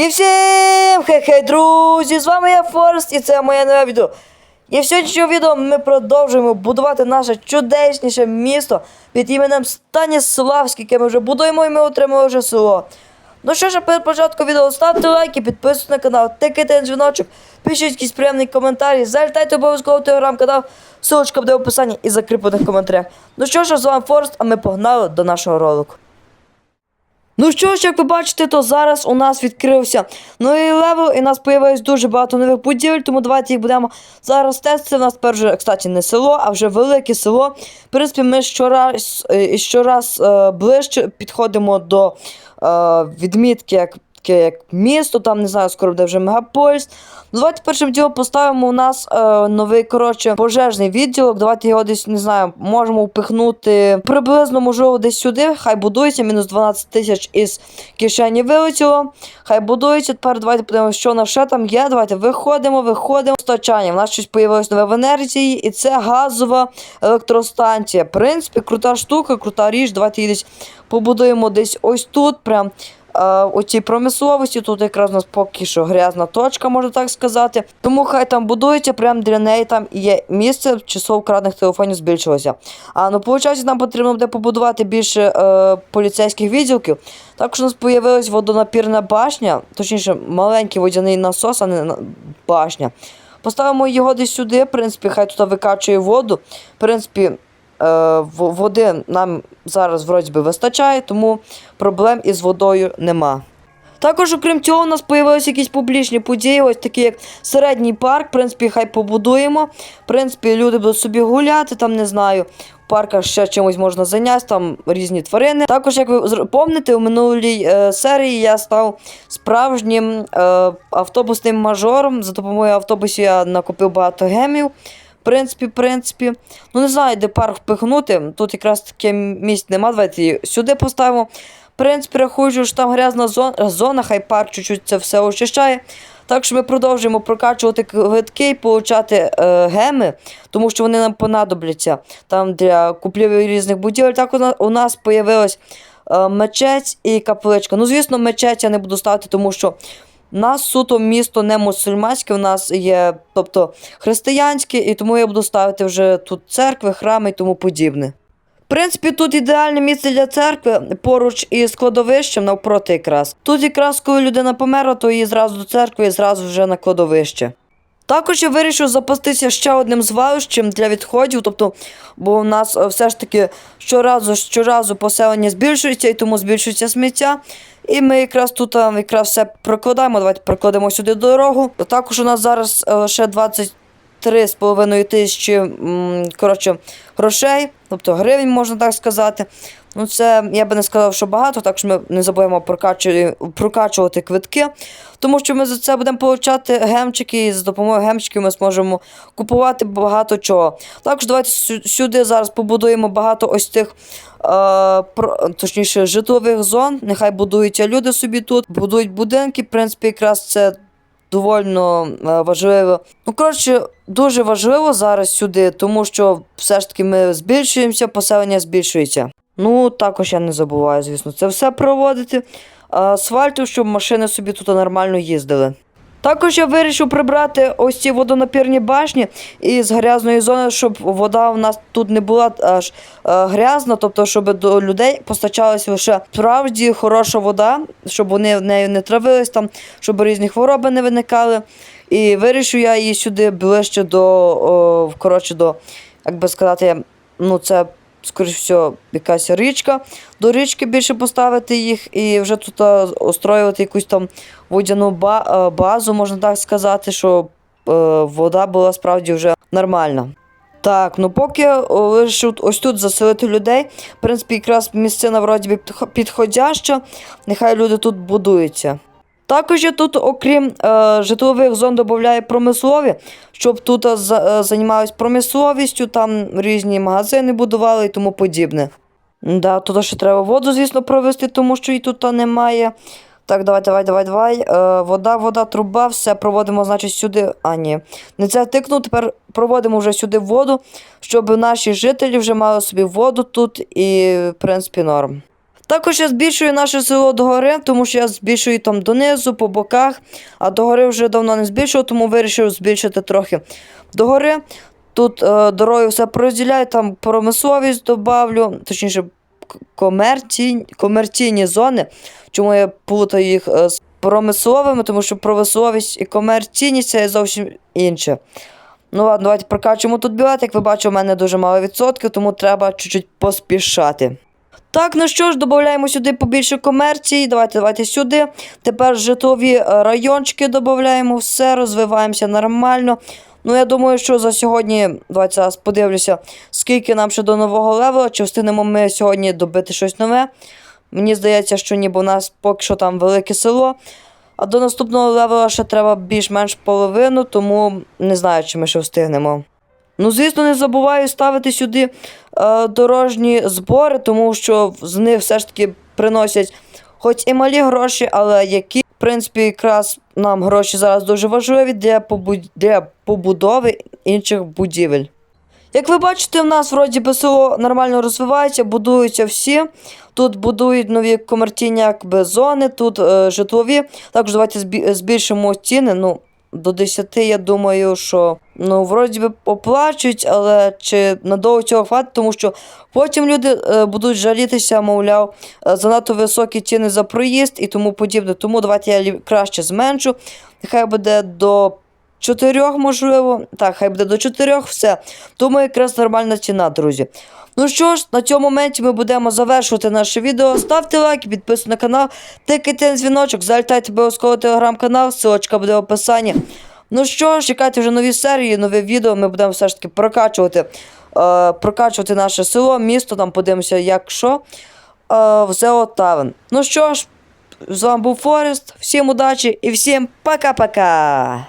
І всім хе-хе, друзі! З вами я Форест і це моє нове відео. І в сьогоднішньому відео ми продовжуємо будувати наше чудесніше місто під іменем Станіславське, яке ми вже будуємо і ми отримали вже село. Ну що ж, перед початком відео ставте лайки, підписуйтесь на канал, тикайте на дзвіночок, пишіть якісь приємні коментарі, залітайте обов'язково в телеграм-канал, ссылочка буде в описанні і закріплених коментарях. Ну що ж, з вами Форест, а ми погнали до нашого ролику. Ну що ж, як ви бачите, то зараз у нас відкрився новий левел, і у нас появилось дуже багато нових будівель, тому давайте їх будемо зараз тестити. У нас тепер вже, кстати, не село, а вже велике село. В принципі, ми щораз, е, щораз е, ближче підходимо до е, відмітки як, таке як місто, там не знаю, скоро буде вже мегаполіс. Ну, Давайте першим ділом поставимо у нас е, новий коротше пожежний відділок. Давайте його десь не знаю, можемо впихнути приблизно, можливо, десь сюди. Хай будується. Мінус 12 тисяч із кишені вилетіло. Хай будується. Тепер давайте подивимося, що у нас ще там є. Давайте виходимо, виходимо. Постачання. У нас щось появилось нове в енергії, і це газова електростанція. В принципі, крута штука, крута річ. Давайте її десь побудуємо десь ось тут. Прям у цій промисловості. Тут якраз у нас поки що грязна точка, можна так сказати. Тому хай там будується, прямо для неї там є місце, число вкрадених телефонів збільшилося. А ну, виходить, нам потрібно буде побудувати більше е, поліцейських відділків. Також у нас з'явилась водонапірна башня, точніше, маленький водяний насос, а не башня. Поставимо його десь сюди, в принципі, хай тут викачує воду. В принципі, е, води нам зараз вроді би вистачає, тому проблем із водою нема. Також, окрім цього, у нас з'явилися якісь публічні події, ось такі як середній парк. В принципі, хай побудуємо. В принципі, люди будуть собі гуляти, там не знаю. В парках ще чимось можна зайнятися, там різні тварини. Також, як ви пам'ятаєте, у минулій е, серії я став справжнім е, автобусним мажором. За допомогою автобусів я накопив багато гемів. В принципі, в принципі. Ну не знаю, де парк впихнути. Тут якраз таке місць нема. Давайте її сюди поставимо. В принципі, рахую, що там грязна зона, зона хай парк чуть-чуть це все очищає. Так що ми продовжуємо прокачувати квитки і получати е, геми, тому що вони нам понадобляться там для купівлі різних будівель. Так у нас, у нас е, мечеть і капличка. Ну, звісно, мечеть я не буду ставити, тому що нас суто місто не мусульманське, у нас є, тобто християнське, і тому я буду ставити вже тут церкви, храми і тому подібне. В принципі, тут ідеальне місце для церкви поруч із кладовищем навпроти якраз. Тут якраз коли людина померла, то її зразу до церкви і зразу вже на кладовище. Також я вирішив запастися ще одним звалищем для відходів, тобто, бо у нас е, все ж таки щоразу, щоразу поселення збільшується і тому збільшується сміття. І ми якраз тут е, якраз все прокладаємо. Давайте прокладемо сюди дорогу. Також у нас зараз е, ще 23,5 тисячі коротше, грошей, тобто гривень, можна так сказати. Ну, це я би не сказав, що багато, так що ми не забудемо прокачувати, квитки, тому що ми за це будемо получати гемчики, і з допомогою гемчиків ми зможемо купувати багато чого. Також давайте сюди зараз побудуємо багато ось тих, е, точніше, житлових зон. Нехай будуються люди собі тут, будують будинки. В принципі, якраз це довольно е, важливо. Ну, коротше, дуже важливо зараз сюди, тому що все ж таки ми збільшуємося, поселення збільшується. Ну, також я не забуваю, звісно, це все проводити. А, Асфальту, щоб машини собі тут нормально їздили. Також я вирішив прибрати ось ці водонапірні башні із грязної зони, щоб вода у нас тут не була аж е, грязна, тобто, щоб до людей постачалася лише справді хороша вода, щоб вони в нею не травились там, щоб різні хвороби не виникали. І вирішив я її сюди ближче до, о, коротше, до, як би сказати, ну це скоріш всього, якась річка. До річки більше поставити їх і вже тут а, устроювати якусь там водяну е, базу, можна так сказати, щоб е, вода була справді вже нормальна. Так, ну поки лише ось тут заселити людей. В принципі, якраз місцина вроді підходяща, нехай люди тут будуються. Також я тут, окрім е, житлових зон, додаю промислові, щоб тут е, е, займалися промисловістю, там різні магазини будували і тому подібне. Да, тут ще треба воду, звісно, провести, тому що її тут немає. Так, давай, давай, давай, давай. Е, вода, вода, труба, все проводимо, значить, сюди. А, ні. Не це тикнув, тепер проводимо вже сюди воду, щоб наші жителі вже мали собі воду тут і, в принципі, норм. Також я збільшую наше село догори, тому що я збільшую там донизу, по боках, а догори вже давно не збільшував, тому вирішив збільшити трохи догори. Тут е, дорогою все порозділяю, там промисловість добавлю, точніше, комерційні, комерційні зони. Чому я плутаю їх е, з промисловими, тому що промисловість і комерційність це зовсім інше. Ну ладно, давайте прокачуємо тут білет. Як ви бачите, у мене дуже мало відсотків, тому треба чуть-чуть поспішати. Так, ну що ж, додаємо сюди побільше комерції. Давайте, давайте сюди. Тепер житлові е, райончики додаємо, все, розвиваємося нормально. Ну, я думаю, що за сьогодні, давайте зараз подивлюся, скільки нам ще до нового левела, чи встигнемо ми сьогодні добити щось нове. Мені здається, що ніби у нас поки що там велике село. А до наступного левела ще треба більш-менш половину, тому не знаю, чи ми ще встигнемо. Ну, звісно, не забуваю ставити сюди е, дорожні збори, тому що з них все ж таки приносять хоч і малі гроші, але які, в принципі, якраз нам гроші зараз дуже важливі для, побу- для побудови інших будівель. Як ви бачите, в нас вроді би село нормально розвивається, будуються всі. Тут будують нові комерційні зони, тут е, житлові. Також давайте збільшимо ціни. Ну, до 10, я думаю, що ну, вроді би оплачують, але чи надовго цього хватить, тому що потім люди е, будуть жалітися, мовляв, е, занадто високі ціни за проїзд і тому подібне. Тому давайте я краще зменшу. Нехай буде до чотирьох, можливо. Так, хай буде до чотирьох, все. Думаю, якраз нормальна ціна, друзі. Ну що ж, на цьому моменті ми будемо завершувати наше відео. Ставте лайки, підписуйтесь на канал, тикайте на дзвіночок, залітайте обов'язково телеграм-канал, ссылочка буде в описанні. Ну що ж, чекайте вже нові серії, нові відео. Ми будемо все ж таки прокачувати, е, прокачувати наше село, місто, там подивимося, як що. Е, в Зео Тавен. Ну що ж, з вами був Форест. Всім удачі і всім пока-пока.